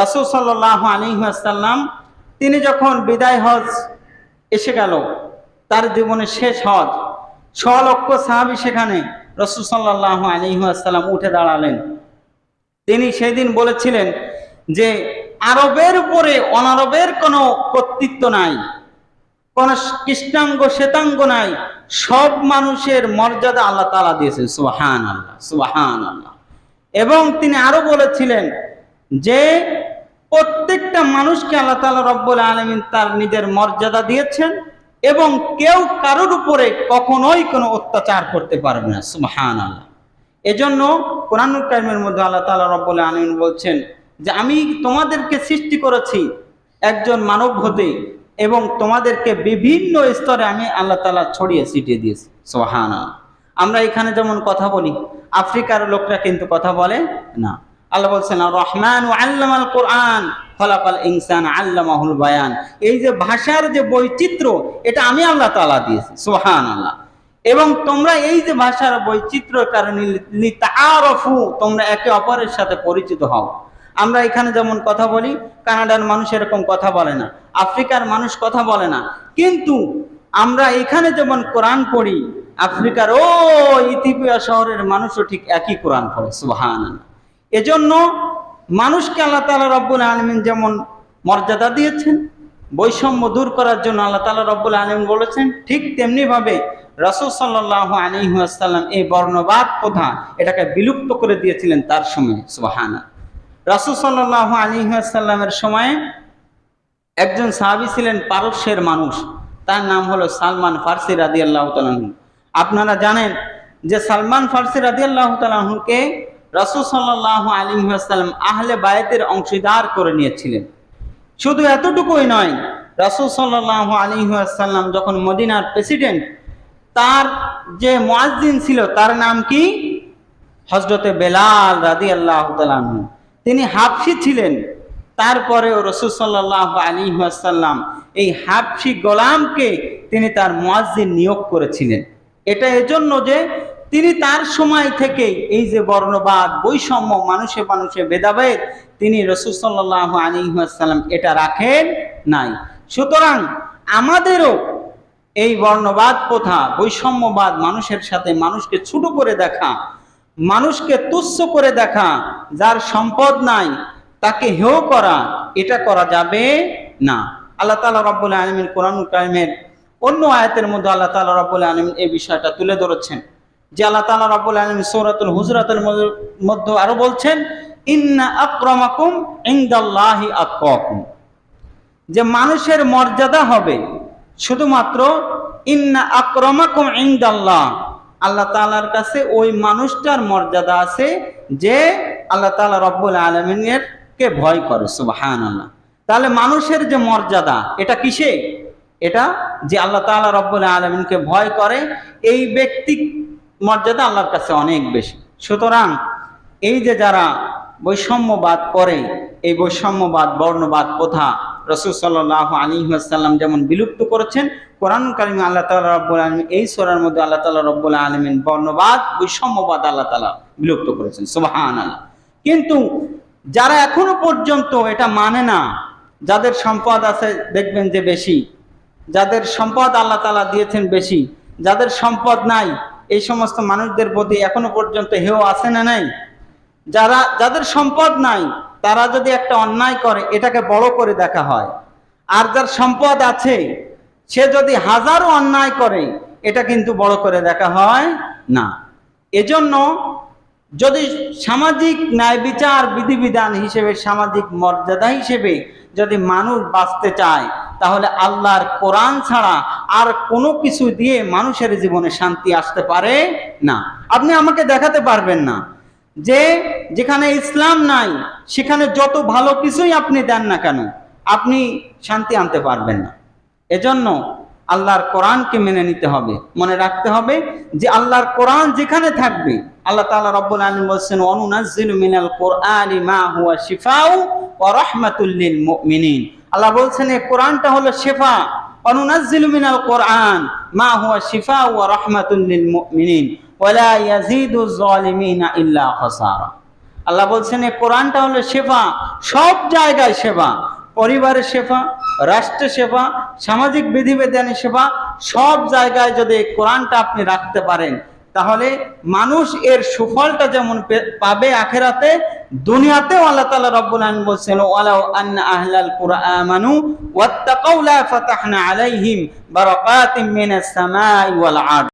রাসুল সাল্লাহ আলী আসাল্লাম তিনি যখন বিদায় হজ এসে গেল, তার জীবনের শেষ হজ ছ লক্ষ সাহাবি সেখানে রসুল সাল্লাহ আলী আসাল্লাম উঠে দাঁড়ালেন। তিনি সেদিন বলেছিলেন যে, আরবের উপরে অনারবের কোনো কর্তৃত্ব নাই, কোন কৃষ্ণাঙ্গ শ্বেতাঙ্গ নাই, সব মানুষের মর্যাদা আল্লাহ তালা দিয়েছেন সুহান আল্লাহ সুহান আল্লাহ এবং তিনি আরও বলেছিলেন যে প্রত্যেকটা মানুষকে আল্লাহ তালা রব্বুল আলমিন তার নিজের মর্যাদা দিয়েছেন এবং কেউ কারোর উপরে কখনোই কোনো অত্যাচার করতে পারবে না সুহান আল্লাহ এজন্য কোরআনুল কারিমের মধ্যে আল্লাহ তালা রব্বুল আলমিন বলছেন যে আমি তোমাদেরকে সৃষ্টি করেছি একজন মানব হতে এবং তোমাদেরকে বিভিন্ন স্তরে আমি আল্লাহ তালা ছড়িয়ে ছিটিয়ে দিয়েছি সোহান আমরা এখানে যেমন কথা বলি, আফ্রিকার লোকরা কিন্তু কথা বলে না। আল্লাহ বলছেন রহমান ও আল্লামাল কোরআন ফলাফল ইনসান আল্লামাহুল বায়ান। এই যে ভাষার যে বৈচিত্র্য, এটা আমি আল্লাহ তালা দিয়েছি সোহান আল্লাহ এবং তোমরা এই যে ভাষার বৈচিত্র্য কারণে লিতারফু তোমরা একে অপরের সাথে পরিচিত হও। আমরা এখানে যেমন কথা বলি, কানাডার মানুষ এরকম কথা বলে না, আফ্রিকার মানুষ কথা বলে না। কিন্তু আমরা এখানে যেমন কোরআন পড়ি, আফ্রিকার ও ইথিপিয়া শহরের মানুষও ঠিক একই কোরআন পড়ে সুহান এজন্য মানুষকে আল্লাহ তালা রব্বুল আলমিন যেমন মর্যাদা দিয়েছেন, বৈষম্য দূর করার জন্য আল্লাহ তালা রব্বুল আলমিন বলেছেন, ঠিক তেমনিভাবে রসুল সাল্লাহ আলিহাসাল্লাম এই বর্ণবাদ প্রথা এটাকে বিলুপ্ত করে দিয়েছিলেন তার সময় সুবাহানা রাসুল সাল্লাহ আলিহাসাল্লামের সময়ে একজন সাহাবি ছিলেন পারস্যের মানুষ, তার নাম হলো সালমান ফার্সি রাদি আল্লাহ আপনারা জানেন যে সালমান ফার্সি রাদি আল্লাহ তালাহুকে রাসুল সাল্লাহ আলিহাসাল্লাম আহলে বায়েতের অংশীদার করে নিয়েছিলেন। শুধু এতটুকুই নয়, রাসুল সাল্লাহ আলিহাসাল্লাম যখন মদিনার প্রেসিডেন্ট, তার যে মোয়াজ্জিন ছিল, তার নাম কি? হজরতে বেলাল রাদি আল্লাহ তিনি হাফসি ছিলেন। তারপরেও রসুল সাল্লাহ আলী আসাল্লাম এই হাফসি গোলামকে তিনি তার মোয়াজ্জিন নিয়োগ করেছিলেন। এটা এজন্য যে তিনি তার সময় থেকে এই যে বর্ণবাদ, বৈষম্য, মানুষে মানুষে ভেদাভেদ, তিনি রসুল সাল্লাহ আলী আসাল্লাম এটা রাখেন নাই। সুতরাং আমাদেরও এই বর্ণবাদ প্রথা, বৈষম্যবাদ, মানুষের সাথে মানুষকে ছোট করে দেখা, মানুষকে তুচ্ছ করে দেখা, যার সম্পদ নাই, তাকে হেও করা, এটা করা যাবে না। আল্লাহ তালা রব্বুল আলমিন কোরআন কালিমের অন্য আয়াতের মধ্যে আল্লাহ তালা রব্বুল আলমিন এই বিষয়টা তুলে ধরেছেন। যে আল্লাহ তালা রব্বুল আলমিন সৌরাতুল হুজরাতের মধ্যে আরও বলছেন, ইন্না আক্রমাকুম ইন্দাল্লাহি আক্রকুম যে মানুষের মর্যাদা হবে শুধুমাত্র, ইন্না আক্রমাকুম ইন্দাল্লাহ। আল্লাহ তালার কাছে ওই মানুষটার মর্যাদা আছে যে আল্লাহ তালা রব্বুল আলমিনের কে ভয় করে সুবাহান আল্লাহ তাহলে মানুষের যে মর্যাদা, এটা কিসে এটা যে আল্লাহ তালা রব্বুল আলমিনকে ভয় করে, এই ব্যক্তি মর্যাদা আল্লাহর কাছে অনেক বেশি। সুতরাং এই যে যারা বৈষম্যবাদ করে, এই বৈষম্যবাদ, বর্ণবাদ প্রথা রসুল সাল্লাহ আলী আসাল্লাম যেমন বিলুপ্ত করেছেন কোরআন কালিম আল্লাহ তালা রব্বুল আলমিন এই সোরার মধ্যে আল্লাহ তালা রব্বুল আলমিন বর্ণবাদ, বৈষম্যবাদ আল্লাহ তালা বিলুপ্ত করেছেন। সুবাহান আল্লাহ কিন্তু যারা এখনও পর্যন্ত এটা মানে না, যাদের সম্পদ আছে দেখবেন যে বেশি, যাদের সম্পদ আল্লাহ তালা দিয়েছেন বেশি, যাদের সম্পদ নাই এই সমস্ত মানুষদের প্রতি এখনও পর্যন্ত হেও আছে না নাই? যারা, যাদের সম্পদ নাই, তারা যদি একটা অন্যায় করে, এটাকে বড় করে দেখা হয়। আর যার সম্পদ আছে, সে যদি হাজারো অন্যায় করে, এটা কিন্তু বড় করে দেখা হয় না। এজন্য যদি সামাজিক ন্যায় বিচার বিধিবিধান হিসেবে, সামাজিক মর্যাদা হিসেবে যদি মানুষ বাঁচতে চায়, তাহলে আল্লাহর কোরআন ছাড়া আর কোনো কিছু দিয়ে মানুষের জীবনে শান্তি আসতে পারে না। আপনি আমাকে দেখাতে পারবেন না যে যেখানে ইসলাম নাই, সেখানে যত ভালো কিছুই আপনি দেন না কেন, আপনি শান্তি আনতে পারবেন না। এজন্য আল্লাহর কোরআনকে মেনে নিতে হবে, মনে রাখতে হবে যে আল্লাহর কোরআন যেখানে থাকবে, আল্লাহ তাআলা রব্বুল আলামিন বলছেন অনুনাজ্জিলু মিনাল কোরআনি মা হুয়া শিফাউ ওয়া রাহমাতুল লিল মুমিনিন। আল্লাহ বলছেন, এই কোরআনটা হলো শিফা। অনুনাজ্জিলু মিনাল কোরআন, মা হুয়া শিফা ওয়া রাহমাতুল লিল মুমিনিন ওয়ালা ইয়াজিদু যালিমিনা ইল্লা খাসারা। আল্লাহ বলছেন এই কোরআনটা হলো সেবা সব জায়গায় সেবা পরিবারের সেবা রাষ্ট্রের সেবা সামাজিক বিধিবিধানের সেবা সব জায়গায় যদি এই কোরআনটা আপনি রাখতে পারেন, তাহলে মানুষ এর সুফলটা যেমন পাবে আখেরাতে, দুনিয়াতেও আল্লাহ তাআলা রব্বুল আলামিন বলছেন, ওয়ালাউ আন্না আহলাল কুরআমানু ওয়াত্তাকাউ লা ফাতাহনা আলাইহিম বারাকাতিম মিনাস সামাই ওয়াল আরদ